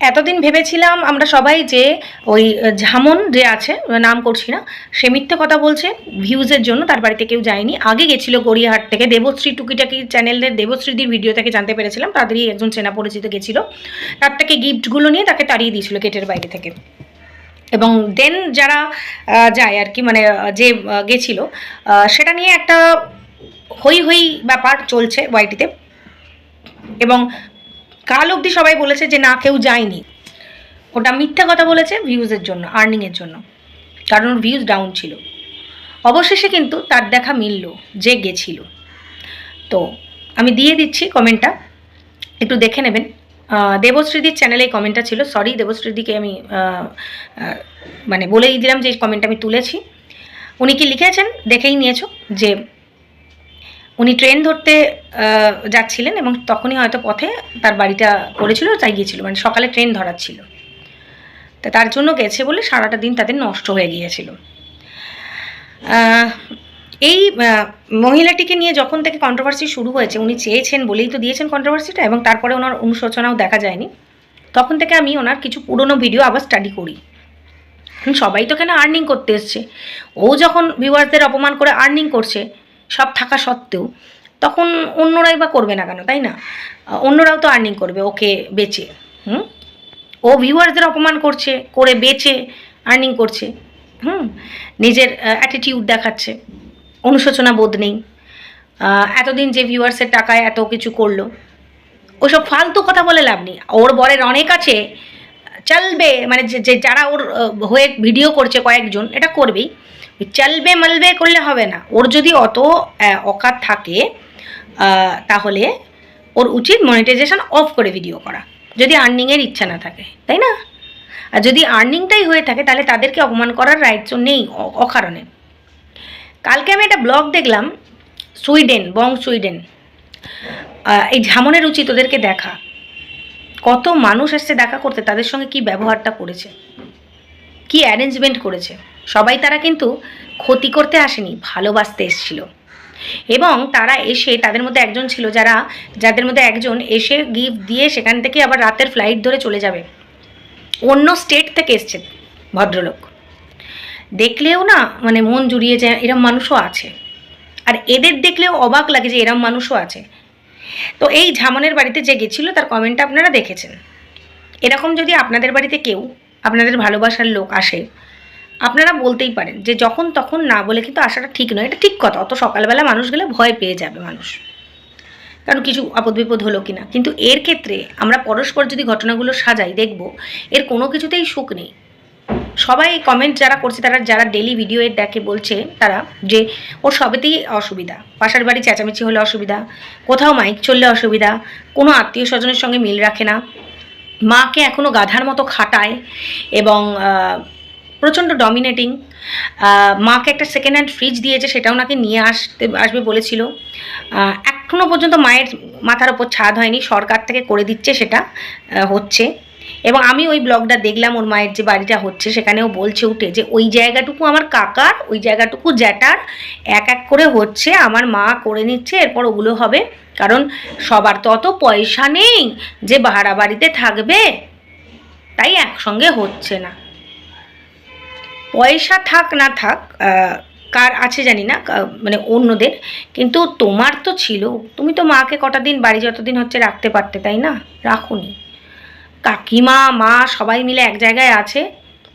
এতদিন ভেবেছিলাম আমরা সবাই যে ওই ঝামন যে আছে, নাম করছি না, সে মিথ্যে কথা বলছে ভিউজের জন্য, তার বাড়িতে কেউ যায়নি। আগে গেছিল গড়িয়াহাট থেকে, দেবশ্রী টুকিটাকি চ্যানেলের দেবশ্রীদির ভিডিও থেকে জানতে পেরেছিলাম, তাদেরই একজন চেনা পরিচিত গেছিল। তার থেকে গিফটগুলো নিয়ে তাকে তাড়িয়ে দিয়েছিল গেটের বাইরে থেকে। এবং দেন যারা যায় আর কি মানে যে গেছিল সেটা নিয়ে একটা হই হই ব্যাপার চলছে ওয়াইটিতে এবং কাল অবধি সবাই বলেছে যে না, কেউ যায়নি। ওটা মিথ্যা কথা বলেছে ভিউজের জন্য আর্নিংয়ের জন্য। কারণ ওর ভিউজ ডাউন ছিল। অবশেষে কিন্তু তার দেখা মিলল, যে গেছিল। তো, আমি দিয়ে দিচ্ছি কমেন্টটা একটু দেখে নেবেন। দেবশ্রীদির চ্যানেলে এই কমেন্টটা ছিল। সরি দেবশ্রীদিকে আমি মানে বলেই দিলাম যে এই কমেন্টটা আমি তুলেছি। উনি কি লিখেছেন? দেখেই নিয়েছো যে উনি ট্রেন ধরতে যাচ্ছিলেন এবং তখনই হয়তো পথে তার বাড়িটা পড়েছিল, তাই গিয়েছিল। মানে সকালে ট্রেন ধরার ছিল। তা তার জন্য গেছে বলে সারাটা দিন তাদের নষ্ট হয়ে গিয়েছিল। এই মহিলাটিকে নিয়ে যখন থেকে কন্ট্রোভার্সি শুরু হয়েছে, উনি চেয়েছেন বলেই তো দিয়েছেন কন্ট্রোভার্সিটা এবং তারপরে ওনার অনুশোচনাও দেখা যায়নি। তখন থেকে আমি ওনার কিছু পুরনো ভিডিও আবার স্টাডি করি। সবাই তো কেন আর্নিং করতে এসছে? ও যখন ভিউয়ারদের অপমান করে আর্নিং করছে থাকা সত্ত্বেও, তখন অন্যরাই বা করবে না কেন, তাই না? অন্যরাও তো আর্নিং করবে, ওকে বেচে, হুম? ও ভিউয়ারদের অপমান করছে, করে বেচে আর্নিং করছে, হুম? নিজের অ্যাটিটিউড দেখাচ্ছে, অনুশোচনা বোধ নেই। এতদিন যে ভিউয়ার্সের টাকায় এত কিছু করল, ওসব ফালতু কথা বলে লাভ নেই। ওর বরের অনেক আছে, চলবে মানে যে যারা ওর হয়ে ভিডিও করছে কয়েকজন, এটা করবেই। চলবে মালবে করলে হবে না। ওর যদি অত অকাত থাকে তাহলে ওর উচিত মনিটাইজেশন অফ করে ভিডিও করা। যদি আর্নিংয়ের ইচ্ছা না থাকে, তাই না? আর যদি আর্নিংটাই হয়ে থাকে, তাহলে তাদেরকে অপমান করার রাইটস নেই অকারণে। কালকে আমি একটা ব্লগ দেখলাম, সুইডেন, বং সুইডেন। এই ঝামনের উচিত ওদেরকে দেখা। কত মানুষ এসছে দেখা করতে, তাদের সঙ্গে কি ব্যবহারটা করেছে? কি অ্যারেঞ্জমেন্ট করেছে? সবাই তারা কিন্তু ক্ষতি করতে আসেনি, ভালোবাসতে এসেছিল। এবং তারা এসে তাদের মধ্যে একজন ছিল যারা, যাদের মধ্যে একজন এসে গিফট দিয়ে সেখান থেকে আবার রাতের ফ্লাইট ধরে চলে যাবে। অন্য স্টেট থেকে এসছে ভদ্রলোক। দেখলেও না মানে মন জুড়িয়ে যায় এরম মানুষও আছে। আর এদের দেখলেও অবাক লাগে যে এরম মানুষও আছে। তো এই ঝামনের বাড়িতে যে গেছিল, তার কমেন্টটা আপনারা দেখেছেন। এরকম যদি আপনাদের বাড়িতে কেউ, আপনাদের ভালোবাসার লোক আসে আপনারা বলতেই পারেন যে যখন তখন না বলে কিন্তু আসাটা ঠিক নয়, এটা ঠিক কথা। অত সকালবেলা মানুষ গেলে ভয় পেয়ে যাবে মানুষ। কারণ কিছু আপদ বিপদ হলো কিনা। কিন্তু এর ক্ষেত্রে আমরা পরস্পর যদি ঘটনাগুলো সাজাই, দেখব, এর কোনো কিছুতেই সুখ নেই। সবাই কমেন্ট যারা করছে, তারা যারা ডেলি ভিডিও এর দেখে বলছে, তারা যে ওর সবেতেই অসুবিধা। পাশার বাড়ি চেঁচামেচি হলে অসুবিধা, কোথাও মাইক চললে অসুবিধা, কোনো আত্মীয় স্বজনের সঙ্গে মিল রাখে না। মাকে এখনও গাধার মতো খাটায় এবং প্রচণ্ড ডমিনেটিং মাকে একটা সেকেন্ড হ্যান্ড ফ্রিজ দিয়েছে সেটাও নাকি নিয়ে আসতে আসবে বলেছিল। আহ, এখনও পর্যন্ত মায়ের মাথার ওপর ছাদ হয়নি সরকার থেকে করে দিচ্ছে সেটা হচ্ছে। এবং আমি ওই ব্লগটা দেখলাম ওর মায়ের যে বাড়িটা হচ্ছে সেখানেও বলছে উঠে যে ওই জায়গাটুকু আমার কাকার ওই জায়গাটুকু জ্যাটার এক এক করে হচ্ছে আমার মা করে নিচ্ছে এরপর ওগুলো হবে। কারণ সবার তো অত পয়সা নেই যে ভাড়া বাড়িতে থাকবে তাই একসঙ্গে হচ্ছে না। পয়সা থাক না থাক কার আছে জানি না মানে অন্যদের, কিন্তু তোমার তো ছিল। তুমি তো মাকে কটা দিন, বাড়ি যতদিন হচ্ছে রাখতে পারতে, তাই না? রাখুনি। কাকিমা, মা সবাই মিলে এক জায়গায় আছে,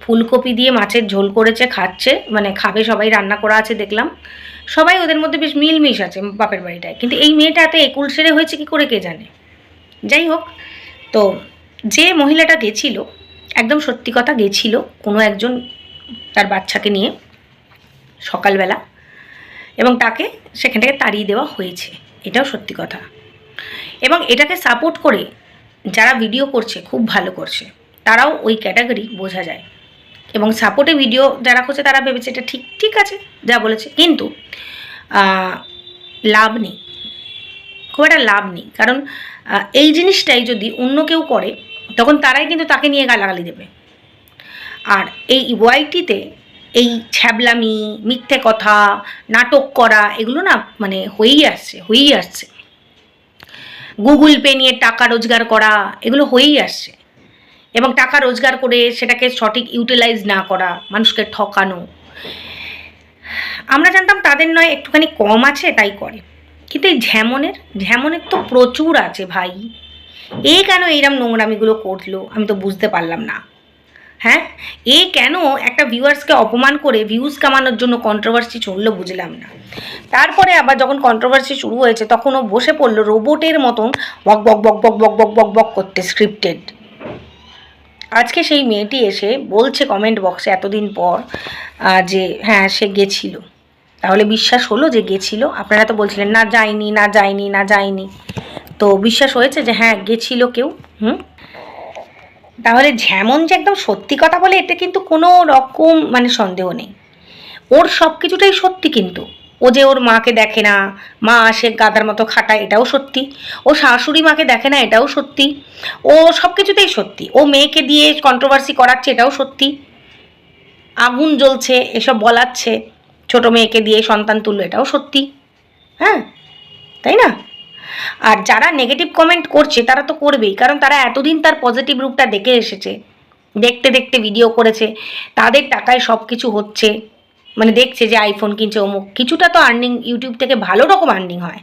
ফুলকপি দিয়ে মাছের ঝোল করেছে, খাচ্ছে মানে খাবে সবাই, রান্না করা আছে দেখলাম। সবাই ওদের মধ্যে বেশ মিলমিশ আছে বাপের বাড়িটায়। কিন্তু এই মেয়েটা এত একুল সেরে হয়েছে কি করে কে জানে? যাই হোক, তো যে মহিলাটা গেছিল, একদম সত্যি কথা গেছিল, কোনো একজন তার বাচ্চাকে নিয়ে সকালবেলা এবং তাকে সেখান থেকে তাড়িয়ে দেওয়া হয়েছে। এটাও সত্যি কথা। এবং এটাকে সাপোর্ট করে যারা ভিডিও করছে, খুব ভালো করছে, তারাও ওই ক্যাটাগরি বোঝা যায়। এবং সাপোর্টে ভিডিও যারা করছে, তারা ভেবেছে এটা ঠিক ঠিক আছে, যা বলেছে। কিন্তু লাভ নেই। খুব একটা লাভ নেই। কারণ এই জিনিসটাই যদি অন্য কেউ করে, তখন তারাই কিন্তু তাকে নিয়ে গালাগালি দেবে। আর এই ওয়াইটিতে এই ছ্যাবলামি, মিথ্যে কথা, নাটক করা এগুলো না মানে হয়েই আসছে হয়েই আসছে। গুগল পে নিয়ে টাকা রোজগার করা এগুলো হয়েই আসছে। এবং টাকা রোজগার করে সেটাকে সঠিক ইউটিলাইজ না করা, মানুষকে ঠকানো। আমরা জানতাম তাদের নয় একটুখানি কম আছে, তাই করে। কিন্তু এই ঝ্যামনের ঝ্যামনের তো প্রচুর আছে ভাই। এ কেন এইরকম নোংরামিগুলো করল আমি তো বুঝতে পারলাম না। হ্যাঁ? এ কেন একটা ভিউয়ার্সকে অপমান করে ভিউজ কামানোর জন্য কন্ট্রোভার্সি চলল বুঝলাম না। তারপরে আবার যখন কন্ট্রোভার্সি শুরু হয়েছে, তখন ও বসে পড়ল রোবটের মতন বক বক বক বক বক বক বক বক করতে স্ক্রিপ্টেড আজকে সেই মেয়েটি এসে বলছে কমেন্ট বক্সে এতদিন পর যে হ্যাঁ সে গেছিল। তাহলে বিশ্বাস হলো যে গেছিল? আপনারা তো বলছিলেন, না যায়নি না যায়নি না যায়নি। তো বিশ্বাস হয়েছে যে হ্যাঁ গেছিল কেউ? হুম? তাহলে যেমন যে একদম সত্যি কথা বলে, এতে কিন্তু কোনো রকম মানে সন্দেহ নেই। ওর সব কিছুটাই সত্যি কিন্তু। ও যে ওর মাকে দেখে না, মা আসে গাদার মতো খাটায়, এটাও সত্যি। ও শাশুড়ি মাকে দেখে না, এটাও সত্যি। ও সব কিছুতেই সত্যি। ও মেয়েকে দিয়ে কন্ট্রোভার্সি করাচ্ছে, এটাও সত্যি। আগুন জ্বলছে, এসব বলাচ্ছে, ছোট মেয়েকে দিয়ে সন্তান তুললো, এটাও সত্যি। হ্যাঁ? তাই না? আর যারা নেগেটিভ কমেন্ট করছে, তারা তো করবেই, কারণ তারা এতদিন তার পজিটিভ রূপটা দেখে এসেছে। দেখতে দেখতে ভিডিও করেছে, তাদের টাকায় সব কিছু হচ্ছে। মানে দেখছে যে আইফোন কিনছে অমুক। কিছুটা তো আর্নিং ইউটিউব থেকে ভালো রকম আর্নিং হয়।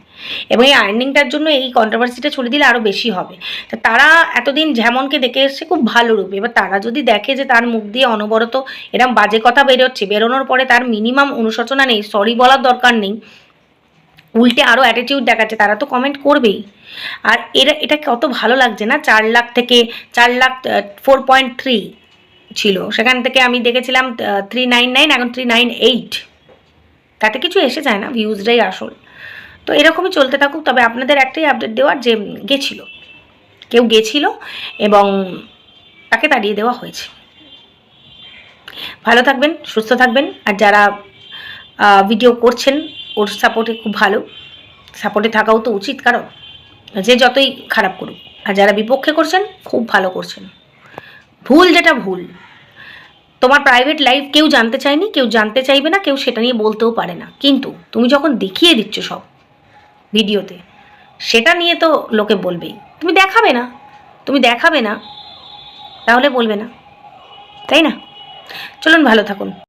এবং এই আর্নিংটার জন্য এই কন্ট্রোভার্সিটা ছড়িয়ে দিলে আরও বেশি হবে। তা তারা এতদিন যেমনকে দেখে এসছে, খুব ভালো রূপে। এবার তারা যদি দেখে যে তার মুখ দিয়ে অনবরত এরম বাজে কথা বেরোচ্ছে, বেরোনোর পরে তার মিনিমাম অনুশোচনা নেই সরি বলার দরকার নেই। উল্টে আরও অ্যাটিটিউড দেখাচ্ছে, তারা তো কমেন্ট করবেই। আর এরা এটা কত ভালো লাগছে না, চার লাখ থেকে, চার লাখ ফোর পয়েন্ট থ্রি ছিল। সেখান থেকে আমি দেখেছিলাম থ্রি নাইন নাইন এখন থ্রি নাইন এইট তাতে কিছু এসে যায় না ভিউজটাই আসল। তো এরকমই চলতে থাকুক, তবে আপনাদের একটাই আপডেট দেওয়ার যে, গেছিল। কেউ গেছিল এবং তাকে তাড়িয়ে দেওয়া হয়েছে। ভালো থাকবেন, সুস্থ থাকবেন, আর যারা ভিডিও করছেন ওর সাপোর্টে খুব ভালো। সাপোর্টে থাকাও তো উচিত, কারণ যে যতই খারাপ করুক, আর যারা বিপক্ষে করছেন, খুব ভালো করছেন। ভুল যেটা ভুল। তোমার প্রাইভেট লাইফ কেউ জানতে চায়নি, কেউ জানতে চাইবে না, কেউ সেটা নিয়ে বলতেও পারে না। কিন্তু তুমি যখন দেখিয়ে দিচ্ছ সব ভিডিওতে, সেটা নিয়ে তো লোকে বলবেই। তুমি দেখাবে না। তুমি দেখাবে না। তাহলে বলবে না। তাই না? চলুন ভালো থাকুন।